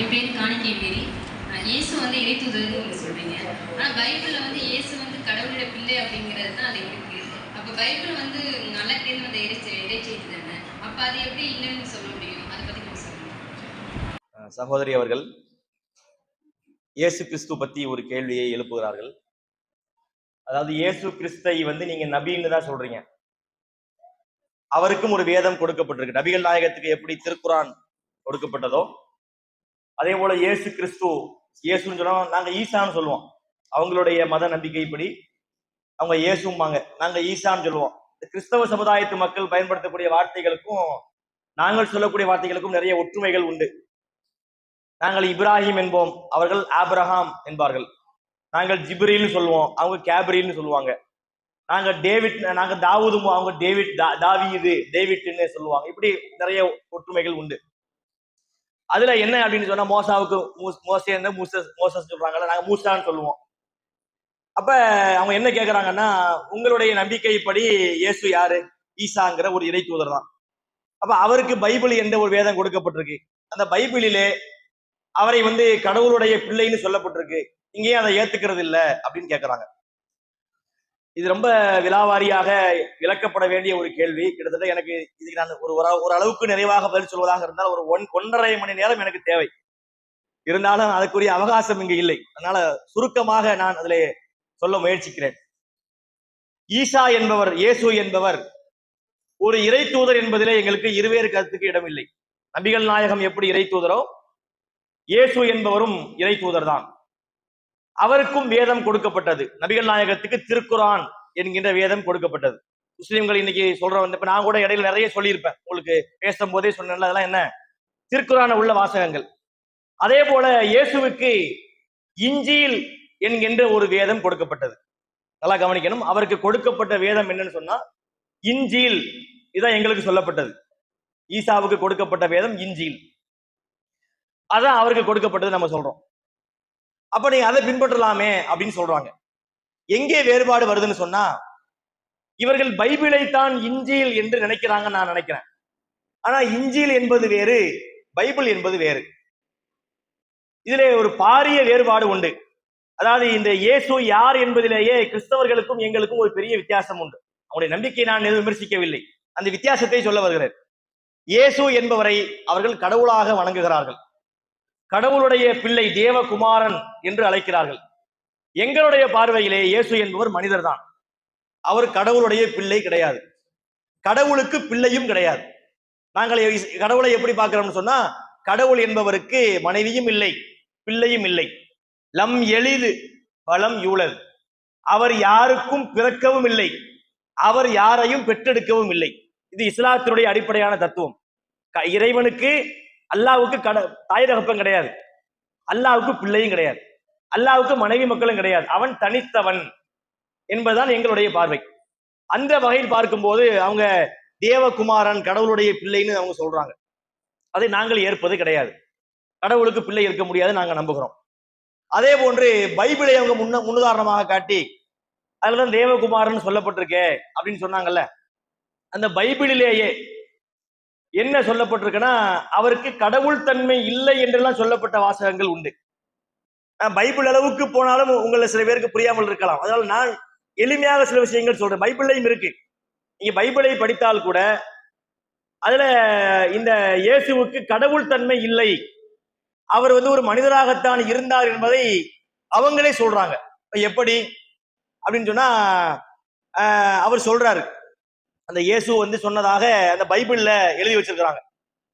என் பேர் காணிக்கை மேரி இயேசு வந்து இறைத்துதல்னு நீங்கள் சொல்கிறீங்க ஆனால் பைபிளில் வந்து இயேசு வந்து கடவுளுடைய பிள்ளை அப்படிங்கிறது தான் அது இருக்கு? அப்போ பைபிள் வந்து நல்லா நல்லக்கிட்டேருந்து வந்த இறை இறைச்செய்தி தானே? அப்போ அது எப்படி இல்லைன்னு சொல்ல முடியும்? அதை பற்றி கொஞ்சம் சொல்லுங்கள் சகோதரி அவர்கள் இயேசு கிறிஸ்து பத்தி ஒரு கேள்வியை எழுப்புகிறார்கள். அதாவது இயேசு கிறிஸ்தை வந்து நீங்க நபின்னு தான் சொல்றீங்க. அவருக்கும் ஒரு வேதம் கொடுக்கப்பட்டிருக்கு. நபிகள் நாயகத்துக்கு எப்படி திருக்குறான் கொடுக்கப்பட்டதோ அதே போல இயேசு கிறிஸ்து இயேசுன்னு சொல்லுவோம் நாங்க ஈசான்னு சொல்லுவோம். அவங்களுடைய மத நம்பிக்கைப்படி அவங்க இயேசும்பாங்க. நாங்க ஈசான்னு சொல்லுவோம். இந்த கிறிஸ்தவ சமுதாயத்து மக்கள் பயன்படுத்தக்கூடிய வார்த்தைகளுக்கும் நாங்கள் சொல்லக்கூடிய வார்த்தைகளுக்கும் நிறைய ஒற்றுமைகள் உண்டு. நாங்கள் இப்ராஹிம் என்போம். அவர்கள் ஆப்ரஹாம் என்பார்கள். நாங்கள் ஜிப்ரீல்னு சொல்லுவோம். அவங்க கேப்ரீல்னு சொல்லுவாங்க. நாங்க டேவிட் நாங்க தாவூதுமோ அவங்க டேவிட் தா- தாவீது டேவிட்னு சொல்லுவாங்க. இப்படி நிறைய ஒற்றுமைகள் உண்டு. அதுல என்ன அப்படின்னு சொன்னா மோசாவுக்கு மோசே மோசேன்னு மூசஸ் மோசஸ் சொல்றாங்கல்ல நாங்க மூசான்னு சொல்லுவோம். அப்ப அவங்க என்ன கேக்குறாங்கன்னா உங்களுடைய நம்பிக்கைப்படி இயேசு யாரு? ஈசாங்கிற ஒரு இறை தூதர் தான். அப்ப அவருக்கு பைபிள் என்ற ஒரு வேதம் கொடுக்கப்பட்டிருக்கு? அந்த பைபிளிலே அவரை வந்து கடவுளுடைய பிள்ளைன்னு சொல்லப்பட்டிருக்கு. இங்கேயும் அதை ஏத்துக்கிறது இல்ல அப்படின்னு கேக்குறாங்க. இது ரொம்ப விலாவாரியாக விளக்கப்பட வேண்டிய ஒரு கேள்வி. கிட்டத்தட்ட எனக்கு இதுக்கு நான் ஒரு ஒரு- ஒரு அளவுக்கு நிறைவாக பதில் சொல்வதாக இருந்தால் ஒரு ஒன் ஒன்றரை மணி நேரம் எனக்கு தேவை. இருந்தாலும் அதுக்குரிய அவகாசம் இங்கு இல்லை. அதனால சுருக்கமாக நான் அதில் சொல்ல முயற்சிக்கிறேன். ஈசா என்பவர் இயேசு என்பவர் ஒரு இறை தூதர் என்பதிலே எங்களுக்கு இருவேறு கருத்துக்கு இடமில்லை. நபிகள் நாயகம் எப்படி இறை தூதரோ இயேசு என்பவரும் இறை தூதர் தான் அவருக்கும் வேதம் கொடுக்கப்பட்டது. நபிகள் நாயகத்துக்கு திருக்குரான் என்கின்ற வேதம் கொடுக்கப்பட்டது. முஸ்லிம்கள் இன்னைக்கு சொல்ற வந்து இப்ப நான் கூட இடையில நிறைய சொல்லியிருப்பேன். உங்களுக்கு பேசும்போதே சொன்னேன்ல அதெல்லாம் என்ன? திருக்குறான உள்ள வாசகங்கள். அதே போல இயேசுவுக்கு இஞ்சியில் என்கின்ற ஒரு வேதம் கொடுக்கப்பட்டது. நல்லா கவனிக்கணும். அவருக்கு கொடுக்கப்பட்ட வேதம் என்னன்னு சொன்னா இஞ்சியில் இதான் எங்களுக்கு சொல்லப்பட்டது. ஈசாவுக்கு கொடுக்கப்பட்ட வேதம் இஞ்சியில் அதான் அவருக்கு கொடுக்கப்பட்டது நம்ம சொல்றோம். அப்ப நீங்க அதை பின்பற்றலாமே அப்படின்னு சொல்றாங்க. எங்கே வேறுபாடு வருதுன்னு சொன்னா இவர்கள் பைபிளை தான் இஞ்சியில் என்று நினைக்கிறாங்க நான் நினைக்கிறேன். ஆனா இஞ்சியில் என்பது வேறு பைபிள் என்பது வேறு. இதுல ஒரு பாரிய வேறுபாடு உண்டு. அதாவது இந்த இயேசு யார் என்பதிலேயே கிறிஸ்தவர்களுக்கும் எங்களுக்கும் ஒரு பெரிய வித்தியாசம் உண்டு. அவனுடைய நம்பிக்கையை நான் எதுவும் விமர்சிக்கவில்லை. அந்த வித்தியாசத்தை சொல்ல வருகிறேன். இயேசு என்பவரை அவர்கள் கடவுளாக வணங்குகிறார்கள். கடவுளுடைய பிள்ளை தேவகுமாரன் என்று அழைக்கிறார்கள். எங்களுடைய பார்வையிலே இயேசு என்பவர் மனிதர் தான் அவர் கடவுளுடைய பிள்ளை கிடையாது. கடவுளுக்கு பிள்ளையும் கிடையாது. நாங்கள் கடவுளை எப்படி பார்க்கிறோம்னு சொன்னா கடவுள் என்பவருக்கு மனைவியும் இல்லை பிள்ளையும் இல்லை. லம் எளிது பலம் யூழல். அவர் யாருக்கும் பிறக்கவும் இல்லை. அவர் யாரையும் பெற்றெடுக்கவும் இல்லை. இது இஸ்லாத்தினுடைய அடிப்படையான தத்துவம். க- இறைவனுக்கு அல்லாவுக்கு கட தாய் கிடையாது. அல்லாவுக்கு பிள்ளையும் கிடையாது. அல்லாவுக்கு மனைவி மக்களும் கிடையாது. அவன் தனித்தவன் என்பதுதான் எங்களுடைய பார்வை. அந்த வகையில் பார்க்கும்போது அவங்க தேவகுமாரன் கடவுளுடைய பிள்ளைன்னு அவங்க சொல்றாங்க. அதை நாங்கள் ஏற்பது கிடையாது. கடவுளுக்கு பிள்ளை இருக்க முடியாது நாங்க நம்புகிறோம். அதே போன்று பைபிளை அவங்க முன்ன முன்னுதாரணமாக காட்டி அதுலதான் தேவகுமாரன் சொல்லப்பட்டிருக்கே அப்படின்னு சொன்னாங்கல்ல. அந்த பைபிளிலேயே என்ன சொல்லப்பட்டிருக்குன்னா அவருக்கு கடவுள் தன்மை இல்லை என்றெல்லாம் சொல்லப்பட்ட வாசகங்கள் உண்டு. பைபிள் அளவுக்கு போனாலும் உங்களை சில பேருக்கு புரியாமல் இருக்கலாம். அதனால நான் எளிமையாக சில விஷயங்கள் சொல்றேன். பைபிள்லையும் இருக்கு. நீங்க பைபிளை படித்தால் கூட அதுல இந்த இயேசுவுக்கு கடவுள் தன்மை இல்லை. அவர் வந்து ஒரு மனிதராகத்தான் இருந்தார் என்பதை அவங்களே சொல்றாங்க. எப்படி? அப்படின்னு சொன்னா அவர் சொல்றாரு. அந்த இயேசு வந்து சொன்னதாக அந்த பைபிள்ல எழுதி வச்சிருக்கிறாங்க.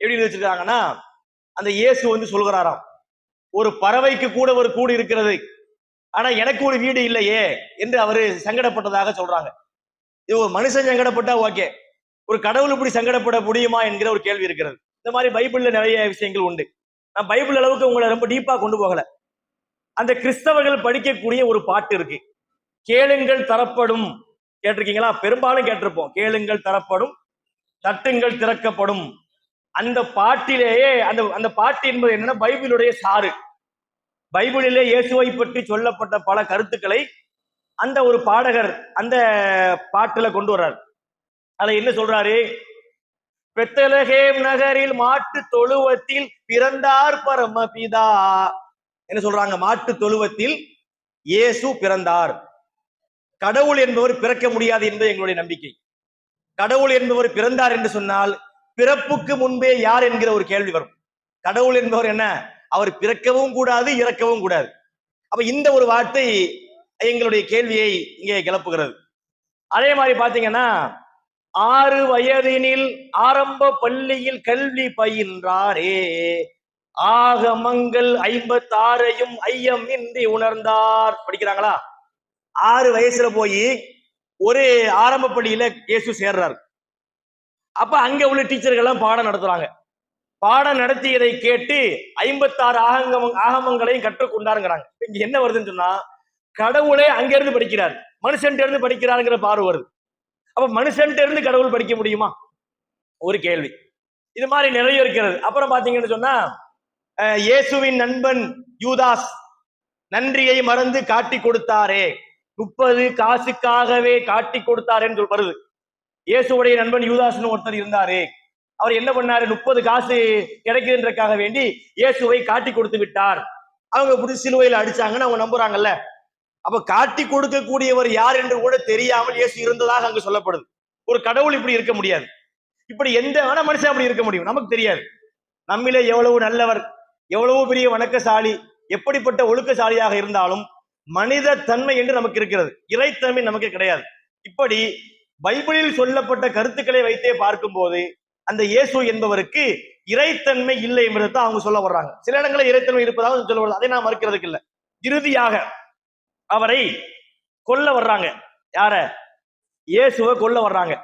எப்படி எழுதி வச்சிருக்காங்கன்னா அந்த இயேசு வந்து சொல்கிறாராம் ஒரு பறவைக்கு கூட ஒரு கூடு இருக்கிறது. ஆனா எனக்கு ஒரு வீடு இல்லையே என்று அவரு சங்கடப்பட்டதாக சொல்றாங்க. இது ஒரு மனுஷன் சங்கடப்பட்டா ஓகே. ஒரு கடவுள் இப்படி சங்கடப்பட முடியுமா என்கிற ஒரு கேள்வி இருக்கிறது. இந்த மாதிரி பைபிள்ல நிறைய விஷயங்கள் உண்டு. நான் பைபிள் அளவுக்கு உங்களை ரொம்ப டீப்பா கொண்டு போகல. அந்த கிறிஸ்தவர்கள் படிக்கக்கூடிய ஒரு பாட்டு இருக்கு. கேளுங்கள் தரப்படும் கேட்டிருக்கீங்களா? பெரும்பாலும் கேட்டிருப்போம். கேளுங்கள் தரப்படும் தட்டுங்கள் திறக்கப்படும். அந்த பாட்டிலேயே அந்த அந்த பாட்டு என்பது என்னன்னா பைபிளுடைய சாறு. பைபிளிலே இயேசுவை பற்றி சொல்லப்பட்ட பல கருத்துக்களை அந்த ஒரு பாடகர் அந்த பாட்டுல கொண்டு வர்றார். அதுல என்ன சொல்றாரு? பெத்தலகேம் நகரில் மாட்டு தொழுவத்தில் பிறந்தார் பரமபிதா. என்ன சொல்றாங்க? மாட்டு தொழுவத்தில் இயேசு பிறந்தார். கடவுள் என்பவர் பிறக்க முடியாது என்பது எங்களுடைய நம்பிக்கை. கடவுள் என்பவர் பிறந்தார் என்று சொன்னால் பிறப்புக்கு முன்பே யார் என்கிற ஒரு கேள்வி வரும். கடவுள் என்பவர் என்ன? அவர் பிறக்கவும் கூடாது இறக்கவும் கூடாது. அப்ப இந்த ஒரு வார்த்தை எங்களுடைய கேள்வியை இங்கே கிளப்புகிறது. அதே மாதிரி பாத்தீங்கன்னா ஆறு வயதினில் ஆரம்ப பள்ளியில் கல்வி பயின்றாரே. ஆகமங்கள் ஐம்பத்தாறையும் ஐயம் இன்றி உணர்ந்தார். படிக்கிறாங்களா? ஆறு வயசுல போய் ஒரு ஆரம்ப பள்ளியில இயேசு சேர்றாரு. அப்ப அங்க உள்ள டீச்சர்கள் எல்லாம் பாடம் நடத்துறாங்க. பாடம் நடத்தியதை கேட்டு ஐம்பத்தாறு ஆகங்கம் ஆகமங்களையும் கற்றுக்கொண்டாருங்கிறாங்க. இங்க என்ன வருதுன்னு சொன்னா கடவுளே அங்க இருந்து படிக்கிறார். மனுஷன்ட்ட இருந்து படிக்கிறாருங்கிற பார்வை வருது. அப்ப மனுஷன்ட்ட இருந்து கடவுள் படிக்க முடியுமா? ஒரு கேள்வி. இது மாதிரி நிறைய இருக்கிறது. அப்புறம் பாத்தீங்கன்னு சொன்னா இயேசுவின் நண்பன் யூதாஸ் நன்றியை மறந்து காட்டி கொடுத்தாரே. முப்பது காசுக்காகவே காட்டி கொடுத்தாரேன்னு சொல் வருது இயேசுடைய நண்பன் யூதாஸ்னு ஒருத்தர் இருந்தாரு அவர் என்ன பண்ணாரு? முப்பது காசு கிடைக்குதுன்றக்காக வேண்டி இயேசுவை காட்டி கொடுத்து விட்டார். அவங்க புடி சிலுவையில் அடிச்சாங்கன்னு அவங்க நம்புறாங்கல்ல. அப்ப காட்டி கொடுக்கக்கூடியவர் யார் என்று கூட தெரியாமல் இயேசு இருந்ததாக அங்கு சொல்லப்படுது. ஒரு கடவுள் இப்படி இருக்க முடியாது. இப்படி எந்த ஆன மனுஷன் அப்படி இருக்க முடியும்? நமக்கு தெரியாது. நம்மிலே எவ்வளவு நல்லவர் எவ்வளவு பெரிய வணக்கசாலி எப்படிப்பட்ட ஒழுக்கசாலியாக இருந்தாலும் மனித தன்மை என்று நமக்கு இருக்கிறது. இறைத்தன்மை நமக்கு கிடையாது. இப்படி பைபிளில் சொல்லப்பட்ட கருத்துக்களை வைத்தே பார்க்கும்போது அந்த இயேசு என்பவருக்கு இறைத்தன்மை இல்லை என்பதை தான் அவங்க சொல்ல வர்றாங்க. சில இடங்களில் இறைத்தன்மை இருப்பதாக சொல்ல வருது. அதை நான் மறுக்கிறதுக்கு இல்லை. இறுதியாக அவரை கொல்ல வர்றாங்க. யார? இயேசுவை கொல்ல வர்றாங்க.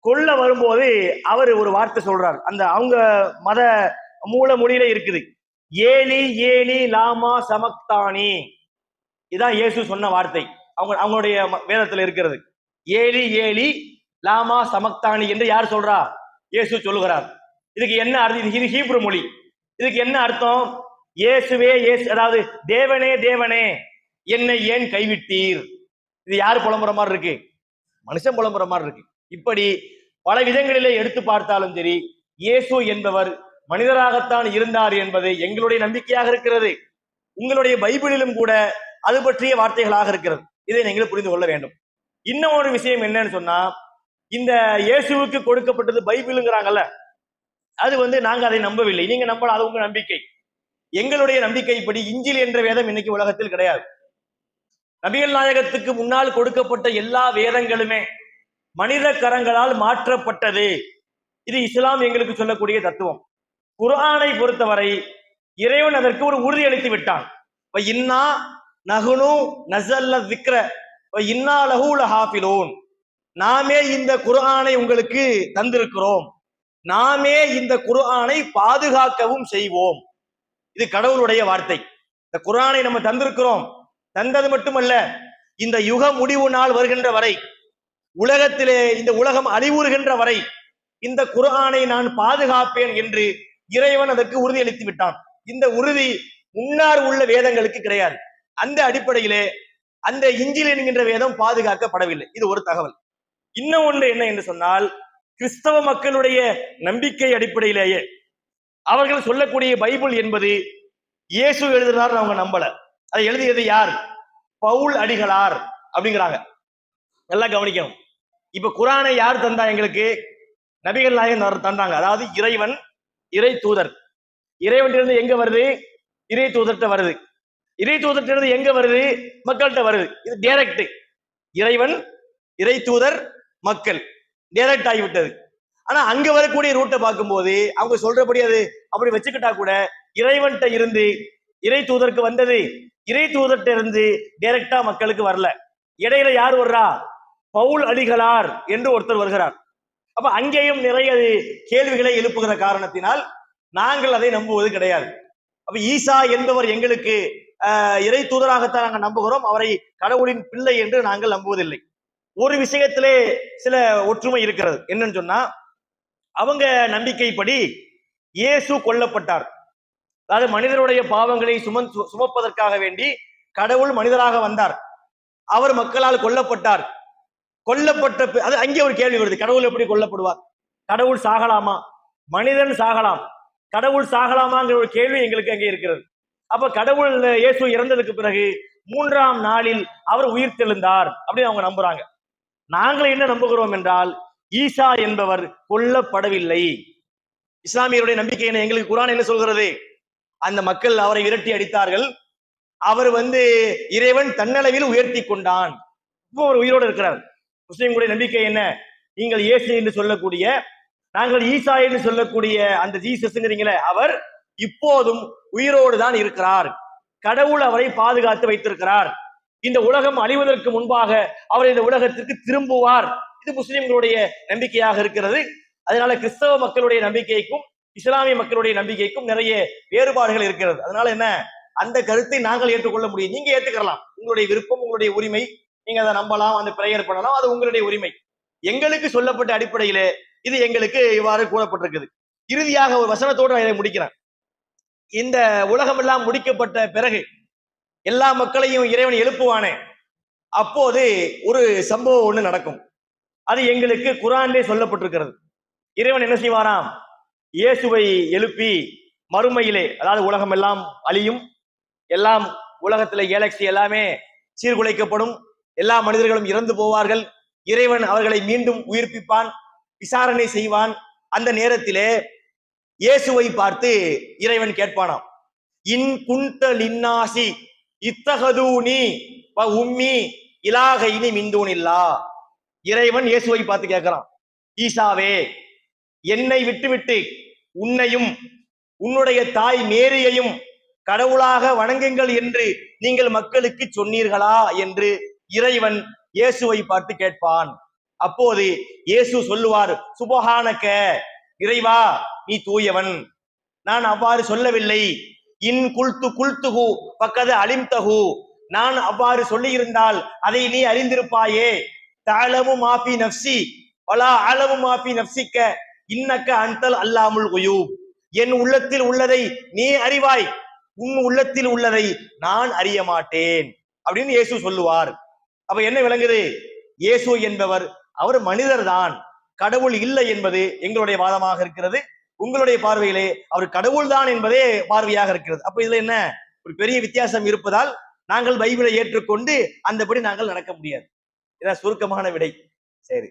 கொல்ல வரும்போது அவர் ஒரு வார்த்தை சொல்றார். அந்த அவங்க மத மூல மொழியில இருக்குது. ஏலி ஏலி லாமா சமக்தானி. இதான் இயேசு சொன்ன வார்த்தை. அவங்க அவங்களுடைய ம- வேதத்துல இருக்கிறது. ஏலி ஏலி லாமா சமக்தானி என்று யார் சொல்றா? இயேசு சொல்லுகிறார். இதுக்கு என்ன அர்த்தம்? இது ஹீப்ரு மொழி. இதுக்கு என்ன அர்த்தம்? இயேசுவே இயேசு அதாவது தேவனே தேவனே என்னை ஏன் கைவிட்டீர்? இது யார் புலம்புற மாதிரி இருக்கு? மனுஷன் புலம்புற மாதிரி இருக்கு. இப்படி பல விதங்களிலே எடுத்து பார்த்தாலும் சரி இயேசு என்பவர் மனிதராகத்தான் இருந்தார் என்பது எங்களுடைய நம்பிக்கையாக இருக்கிறது. உங்களுடைய பைபிளிலும் கூட அது பற்றிய வார்த்தைகளாக இருக்கிறது. இதை நீங்கள் புரிந்து கொள்ள வேண்டும். இன்னும் ஒரு விஷயம் என்னன்னு சொன்னா இந்த இயேசுவுக்கு கொடுக்கப்பட்டது பைபிளுங்கிறாங்கல்ல அது வந்து நாங்க அதை நம்பவில்லை. நீங்க நம்பலாம் அது உங்க நம்பிக்கை. எங்களுடைய நம்பிக்கைப்படி இஞ்சில் என்ற வேதம் இன்னைக்கு உலகத்தில் கிடையாது. நபிகள் நாயகத்துக்கு முன்னால் கொடுக்கப்பட்ட எல்லா வேதங்களுமே மனித கரங்களால் மாற்றப்பட்டது. இது இஸ்லாம் எங்களுக்கு சொல்லக்கூடிய தத்துவம். குரானை பொறுத்தவரை இறைவன் அதற்கு ஒரு உறுதி அளித்து விட்டான் இன்னா நகுனு நசல்ல விக்ர இன்னாலகூல லஹூல நாமே இந்த குர்ஆனை உங்களுக்கு தந்திருக்கிறோம். நாமே இந்த குர்ஆனை பாதுகாக்கவும் செய்வோம். இது கடவுளுடைய வார்த்தை. இந்த குர்ஆனை நம்ம தந்திருக்கிறோம். தந்தது மட்டுமல்ல இந்த யுக முடிவு நாள் வருகின்ற வரை உலகத்திலே இந்த உலகம் அழிவுறுகின்ற வரை இந்த குர்ஆனை நான் பாதுகாப்பேன் என்று இறைவன் அதற்கு உறுதியளித்து விட்டான். இந்த உறுதி முன்னார் உள்ள வேதங்களுக்கு கிடையாது. அந்த அடிப்படையிலே அந்த இஞ்சில் என்கின்ற வேதம் பாதுகாக்கப்படவில்லை. இது ஒரு தகவல். இன்னும் ஒன்று என்ன என்று சொன்னால் கிறிஸ்தவ மக்களுடைய நம்பிக்கை அடிப்படையிலேயே அவர்கள் சொல்லக்கூடிய பைபிள் என்பது இயேசு எழுதுறாருன்னு அவங்க நம்பல. அதை எழுதியது யார்? பவுல் அடிகளார் அப்படிங்கிறாங்க. நல்லா கவனிக்கணும். இப்ப குரானை யார் தந்தா எங்களுக்கு? நபிகள் நாயகன் தந்தாங்க. அதாவது இறைவன் இறை தூதர். இறைவன் இருந்து எங்க வருது? இறை தூதர்கிட்ட வருது. இறை தூதர்கிட்ட இருந்து எங்க வருது? மக்கள்கிட்ட வருது. இது டைரக்ட் இறைவன் இறை தூதர் மக்கள். டைரக்ட் ஆகிவிட்டது. ஆனா அங்க வரக்கூடிய ரூட்டை பார்க்கும்போது அவங்க சொல்றபடி அது அப்படி வச்சுக்கிட்டா கூட இறைவன்கிட்ட இருந்து இறை தூதருக்கு வந்தது இறை தூதர்கிட்ட இருந்து டைரக்டா மக்களுக்கு வரல. இடையில யார் வர்றா? பவுல் அடிகளார் என்று ஒருத்தர் வருகிறார். அப்ப அங்கேயும் நிறைய கேள்விகளை எழுப்புகிற காரணத்தினால் நாங்கள் அதை நம்புவது கிடையாது. அப்ப ஈசா என்பவர் எங்களுக்கு ஆஹ், இறை தூதராகத்தான் நாங்கள் நம்புகிறோம். அவரை கடவுளின் பிள்ளை என்று நாங்கள் நம்புவதில்லை. ஒரு விஷயத்திலே சில ஒற்றுமை இருக்கிறது. என்னன்னு சொன்னா அவங்க நம்பிக்கைப்படி இயேசு கொல்லப்பட்டார். அதாவது மனிதனுடைய பாவங்களை சுமன் சு- சுமப்பதற்காக வேண்டி கடவுள் மனிதராக வந்தார். அவர் மக்களால் கொல்லப்பட்டார். கொல்லப்பட்ட பி- அது அங்கே ஒரு கேள்வி வருது. கடவுள் எப்படி கொல்லப்படுவார்? கடவுள் சாகலாமா? மனிதன் சாகலாம். கடவுள் சாகலாமாங்கிற ஒரு கேள்வி எங்களுக்கு அங்கே இருக்கிறது. அப்ப கடவுள் இயேசு இறந்ததுக்கு பிறகு மூன்றாம் நாளில் அவர் உயிர் தெழுந்தார் அப்படின்னு அவங்க நம்புறாங்க. நாங்கள் என்ன நம்புகிறோம் என்றால் ஈசா என்பவர் கொல்லப்படவில்லை. இஸ்லாமியருடைய நம்பிக்கை என்ன? எங்களுக்கு குரான் என்ன சொல்கிறது? அந்த மக்கள் அவரை விரட்டி அடித்தார்கள். அவர் வந்து இறைவன் தன்னளவில் உயர்த்தி கொண்டான். இப்போ ஒரு உயிரோடு இருக்கிறார். முஸ்லிம்களுடைய நம்பிக்கை என்ன? நீங்கள் இயேசு என்று சொல்லக்கூடிய நாங்கள் ஈசா என்று சொல்லக்கூடிய அந்த ஜீசஸ்ங்கிறீங்களே அவர் இப்போதும் உயிரோடு தான் இருக்கிறார். கடவுள் அவரை பாதுகாத்து வைத்திருக்கிறார். இந்த உலகம் அழிவதற்கு முன்பாக அவர் இந்த உலகத்திற்கு திரும்புவார். இது முஸ்லிம்களுடைய நம்பிக்கையாக இருக்கிறது. அதனால கிறிஸ்தவ மக்களுடைய நம்பிக்கைக்கும் இஸ்லாமிய மக்களுடைய நம்பிக்கைக்கும் நிறைய வேறுபாடுகள் இருக்கிறது. அதனால என்ன? அந்த கருத்தை நாங்கள் ஏற்றுக்கொள்ள முடியும். நீங்க ஏத்துக்கலாம். உங்களுடைய விருப்பம் உங்களுடைய உரிமை. நீங்க அதை நம்பலாம் அந்த பிரேயர் பண்ணலாம். அது உங்களுடைய உரிமை. எங்களுக்கு சொல்லப்பட்ட அடிப்படையிலே இது எங்களுக்கு இவ்வாறு கூறப்பட்டிருக்குது. இறுதியாக ஒரு வசனத்தோடு நான் இதை முடிக்கிறேன். இந்த உலகம் எல்லாம் முடிக்கப்பட்ட பிறகு எல்லா மக்களையும் இறைவன் எழுப்புவானே. அப்போது ஒரு சம்பவம் ஒன்று நடக்கும். அது எங்களுக்கு குரான்லே சொல்லப்பட்டிருக்கிறது. இறைவன் என்ன செய்வாராம்? இயேசுவை எழுப்பி மறுமையிலே அதாவது உலகம் எல்லாம் அழியும். எல்லாம் உலகத்துல கேலக்சி எல்லாமே சீர்குலைக்கப்படும். எல்லா மனிதர்களும் இறந்து போவார்கள். இறைவன் அவர்களை மீண்டும் உயிர்ப்பிப்பான். விசாரணை செய்வான். அந்த நேரத்திலே இயேசுவை பார்த்து இறைவன் கேட்பானாம் இன் குந்த லின்னாசி இத்தகதூனி வ உம்மி இலாகைனி மிந்தூனில்லா இறைவன் இயேசுவை பார்த்து கேட்கிறான் ஈசாவே என்னை விட்டுவிட்டு உன்னையும் உன்னுடைய தாய் மேரியையும் கடவுளாக வணங்குங்கள் என்று நீங்கள் மக்களுக்கு சொன்னீர்களா? என்று இறைவன் இயேசுவை பார்த்து கேட்பான். அப்போது இயேசு சொல்லுவார் சுபஹானக்க இறைவா நீ தூயவன். நான் அவ்வாறு சொல்லவில்லை. இன் குல்து குல்துகு பக்கது அலிம்தகு நான் அவ்வாறு சொல்லியிருந்தால் அதை நீ அறிந்திருப்பாயே. தாளமு மாஃபி நப்சி வலா அளவு மாஃபி நப்சிக்க இன்னக்க அந்தல் அல்லாமுல் குயூ என் உள்ளத்தில் உள்ளதை நீ அறிவாய் உன் உள்ளத்தில் உள்ளதை நான் அறிய மாட்டேன் அப்படின்னு இயேசு சொல்லுவார். அப்ப என்ன விளங்குது? இயேசு என்பவர் அவர் மனிதர் தான் கடவுள் இல்லை என்பது எங்களுடைய வாதமாக இருக்கிறது. உங்களுடைய பார்வையிலே அவர் கடவுள் தான் என்பதே பார்வையாக இருக்கிறது. அப்ப இதுல என்ன? ஒரு பெரிய வித்தியாசம் இருப்பதால் நாங்கள் பைபிளை ஏற்றுக்கொண்டு அந்தபடி நாங்கள் நடக்க முடியாது. இதான் சுருக்கமான விடை. சரி.